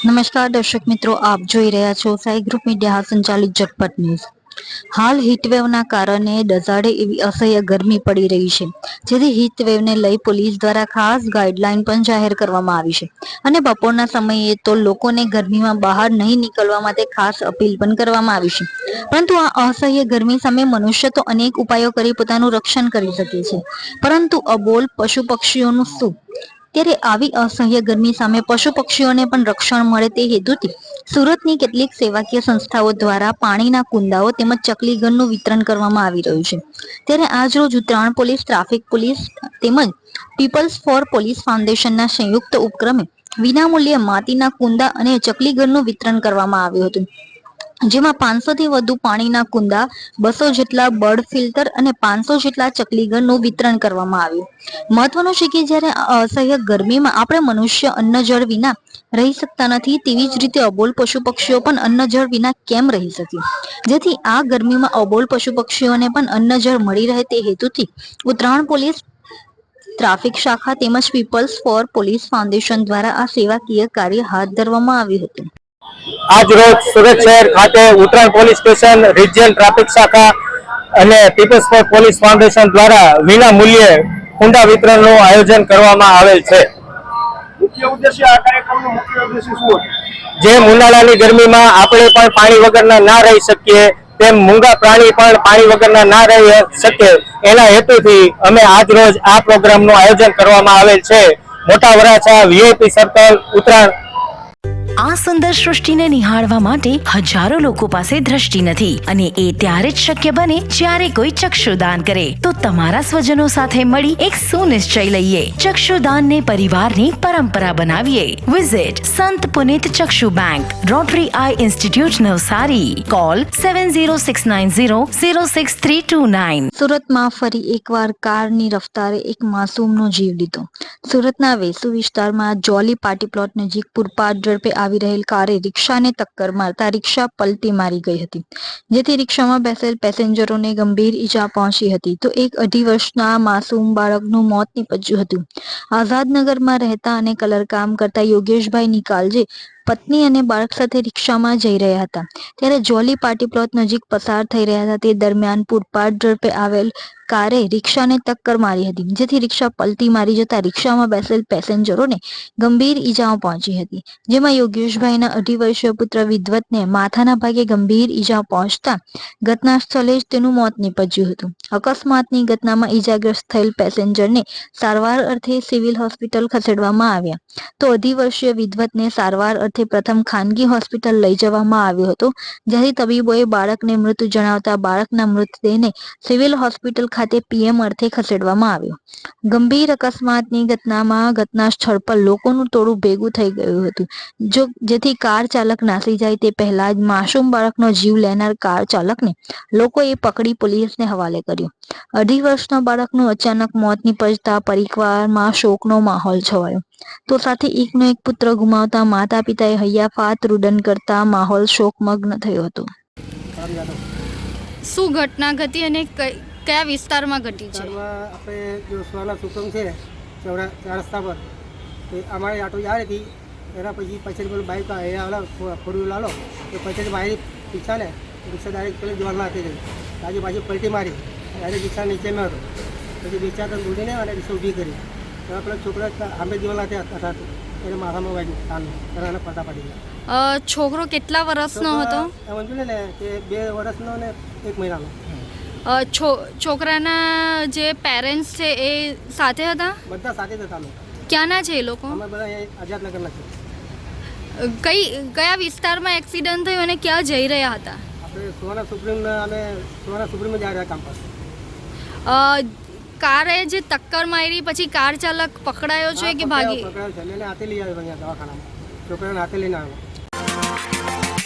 નમસ્કાર દર્શક મિત્રો, આપ જોઈ રહ્યા છો સાઈ ગ્રુપ મીડિયા સંચાલિત ઝટપટ ન્યૂઝ. હાલ હીટવેવના કારણે દઝાડે એવી અસહ્ય ગરમી પડી રહી છે, જેથી હીટવેવને લઈ પોલીસ દ્વારા ખાસ ગાઈડલાઈન પણ જાહેર કરવામાં આવી છે. અને બપોરના સમયે તો લોકોને ગરમીમાં બહાર નહીં નીકળવા માટે ખાસ અપીલ પણ કરવામાં આવી છે. પરંતુ આ અસહ્ય ગરમી સામે મનુષ્ય તો અનેક ઉપાયો કરી પોતાનું રક્ષણ કરી શકે છે. પરંતુ અબોલ પશુ પક્ષીઓનું શું? ત્યારે આવી અસહ્ય ગરમી સામે પશુ પક્ષીઓને પણ રક્ષણ મળે તે હેતુથી સુરતની કેટલીક સેવાકીય સંસ્થાઓ દ્વારા પાણીના કુંડાઓ તેમજ ચકલીઘરનું વિતરણ કરવામાં આવી રહ્યું છે. ત્યારે આજરોજ ઉત્તરાયણ પોલીસ, ટ્રાફિક પોલીસ તેમજ પીપલ્સ ફોર પોલીસ ફાઉન્ડેશનના સંયુક્ત ઉપક્રમે વિનામૂલ્યે માટીના કુંડા અને ચકલીઘરનું વિતરણ કરવામાં આવ્યું હતું. જેમાં પાંચસો થી વધુ પાણીના કુંડા, બસો જેટલા બર્ડ ફિલ્ટર અને પાંચસો જેટલા ચકલીઘરનું વિતરણ કરવામાં આવ્યું. મહત્વનું છે કે જ્યારે અસહ્ય ગરમીમાં આપણે મનુષ્ય અન્ન જળ વિના રહી શકતા નથી, તેવી જ રીતે અબોલ પશુ પક્ષીઓ પણ અન્ન જળ વિના કેમ રહી શકે? જેથી આ ગરમીમાં અબોલ પશુ પક્ષીઓને પણ અન્ન જળ મળી રહે તે હેતુથી ઉત્તરાયણ પોલીસ ટ્રાફિક શાખા તેમજ પીપલ્સ ફોર પોલીસ ફાઉન્ડેશન દ્વારા આ સેવાકીય કાર્ય હાથ ધરવામાં આવ્યું હતું. આજ રોજ સુરત શહેર ખાતે Uttarayan police station regional traffic શાખા અને પીપલ્સ ફોર પોલીસ ફાઉન્ડેશન દ્વારા વિના મૂલ્યે કુંડા વિતરણનું આયોજન કરવામાં આવેલ છે. જે જેમ ઉનાળાની ગરમીમાં આપણે પણ પાણી વગરના ના રહી શકીએ તેમ મૂંગા પ્રાણી પણ પાણી વગરના ના રહી શકે એના હેતુથી અમે આજ રોજ આ પ્રોગ્રામનું આયોજન કરવામાં આવેલ છે. મોટા વરાછા વીઆઈપી સર્કલ ઉત્તરાયણ આ સુંદર સૃષ્ટિને નિહાળવા માટે હજારો લોકો પાસે દ્રષ્ટિ નથી અને એ ત્યારે જ શક્ય બને જ્યારે કોઈ ચક્ષુદાન કરે. તો તમારા સ્વજનો સાથે મળી એક સુનિશ્ચય લઈએ. ચક્ષુદાનને પરિવારની પરંપરા બનાવીએ. Visit Sant Punit Chakshu bank Rotary eye institute Navsari. Call seven zero six nine zero zero six three two nine સુરતમાં ફરી એકવાર કારની રફતારે એક માસૂમનો જીવ લીધો. સુરતના વેસુ વિસ્તારમાં જોલી પાર્ટી પ્લોટ નજીક પૂરપાટ ઝડપે આવી રહેલ કારે રિક્ષાને ટક્કર મારતા રિક્ષા પલટી મારી ગઈ હતી, જેથી રિક્ષામાં બેસેલ પેસેન્જરોને ગંભીર ઈજા પહોંચી હતી. તો એક અઢી વર્ષના માસૂમ બાળકનું મોત નીપજ્યું હતું. આઝાદનગરમાં રહેતા અને કલરકામ કરતા યોગેશભાઈ નિકાલજે પત્ની અને બાળક સાથે રિક્ષામાં જઈ રહ્યા હતા. ત્યારે જોલી પાર્ટી પ્લોટ નજીક પસાર થઈ રહ્યા હતા. તે દરમિયાન પૂરપાટ ઝડપે આવેલ કારે રિક્ષાને ટક્કર મારી હતી, જેથી રિક્ષા પલટી મારી જતા રિક્ષામાં બેસેલ પેસેન્જરોને ગંભીર ઈજાઓ પહોંચી હતી. જેમાં યોગેશભાઈના અઢી વર્ષીય પુત્ર વિદ્વતને માથાના ભાગે ગંભીર ઈજા પહોંચતા ઘટના સ્થળે જ તેનું મોત નીપજ્યું હતું. અકસ્માતની ઘટનામાં ઈજાગ્રસ્ત થયેલ પેસેન્જરને સારવાર અર્થે સિવિલ હોસ્પિટલ ખસેડવામાં આવ્યા. તો અઢી વર્ષીય વિદ્વતને સારવાર અર્થે પ્રથમ ખાનગી હોસ્પિટલ લઈ જવામાં આવ્યો હતો જ્યાંથી તબીબોએ બાળકને મૃત જણાવતા બાળકના મૃતદેહને સિવિલ હોસ્પિટલ ખાતે પીએમ અર્થે ખસેડવામાં આવ્યો. ગંભીર અકસ્માતની ઘટનામાં ઘટના સ્થળ પર લોકોનું ટોળું ભેગું થઈ ગયું હતું, જો જેથી કાર ચાલક નાસી જાય તે પહેલા જ માસૂમ બાળકનો જીવ લેનાર કાર ચાલકને લોકોએ પકડી પોલીસને હવાલે કર્યો. અઢી વર્ષના બાળકનું અચાનક મોત નીપજતા પરિવારમાં શોકનો માહોલ છવાયો. તો સાથે એકનો એક પુત્ર ગુમાવતા માતા પિતાએ હૈયાફાત રુદન કરતા માહોલ શોકમગ્ન થયો હતો. શું ઘટના ઘટી અને કયા વિસ્તારમાં ઘટી છે? આપણે જો સોના સુકમ છે ચોરા રસ્તા પર તો અમારી આટો યાર હતી એના પછી પછી પેલું બાઈક એ આવેલા ફોર વ્હીલ આવેલો તો પછી બાઇક રિક્ષાને રિક્ષા ડાયરેક્ટ પેલી જોરમાં હતી ગઈ. આજુબાજુ પલટી મારી ત્યારે રિક્ષા નીચે મેં હતો. પછી રિક્ષા તો ગુડીને અને રિક્ષા ઊભી કરી. પેલા છોકરા આંબે હતા એને માથામાં વાગ્યું પડી ગયા છોકરો કેટલા વર્ષનો હતો? છોકરા ને કે બે વર્ષનો ને એક મહિનાનો. છો- છોકરાના જે પેરેન્ટ્સ છે એ સાથે હતા? બધા સાથે જ હતા ક્યાંના છે એ લોકો? અમે બધા અહીંયા આઝાદનગરના છે. કઈ કયા વિસ્તારમાં એક્સિડન્ટ થયું અને ક્યાં જઈ રહ્યા હતા? આપણે સુવાના સુપ્રીમ સુપ્રીમમાં જા રહ્યા કામ પર કારે જે ટક્કર મારી પછી કાર ચાલક પકડાયો છે કે ભાગી? પકડાયો છે. લઈને લઈ આવ્યો અહીંયા દવાખાનામાં. છોકરાને હાથે લઈને આવ્યો.